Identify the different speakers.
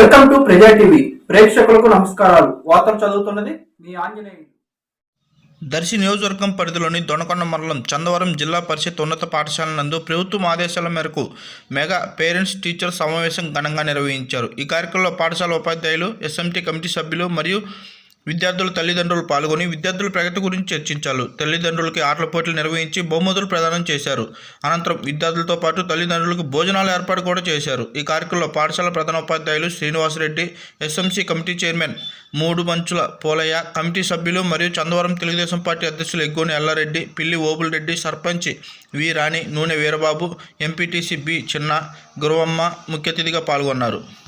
Speaker 1: Welcome to ప్రజా TV. ప్రేక్షకులకు నమస్కారాలు. వార్తలు చదువుతున్నది మీ ఆంజనేయులు.
Speaker 2: దర్శి నియోజకవర్గం పరిధిలోని దొనకొండ మండలం చందవరం జిల్లా పరిషత్ ఉన్నత పాఠశాల నందు ప్రభుత్వం ఆదేశాల మేరకు మెగా పేరెంట్స్ టీచర్ సమావేశం ఘనంగా నిర్వహించారు. ఈ కార్యక్రమంలో పాఠశాల ఉపాధ్యాయులు ఎస్ఎంటీ కమిటీ సభ్యులు మరియు విద్యార్థుల తల్లిదండ్రులు పాల్గొని విద్యార్థుల ప్రగతి గురించి చర్చించారు. తల్లిదండ్రులకి ఆటల పోటీలు నిర్వహించి బహుమతులు ప్రదానం చేశారు. అనంతరం విద్యార్థులతో పాటు తల్లిదండ్రులకు భోజనాలు ఏర్పాటు కూడా చేశారు. ఈ కార్యక్రమంలో పాఠశాల ప్రధానోపాధ్యాయులు శ్రీనివాసరెడ్డి ఎస్ఎంసీ కమిటీ చైర్మన్ మూడు మంచుల పోలయ్య కమిటీ సభ్యులు మరియు చందవరం తెలుగుదేశం పార్టీ అధ్యక్షులు ఎగ్గోని ఎల్లారెడ్డి పిల్లి ఓబుల్ రెడ్డి సర్పంచ్ వి రాణి నూనె వీరబాబు ఎంపీటీసీ బి చిన్న గురువమ్మ ముఖ్య అతిథిగా పాల్గొన్నారు.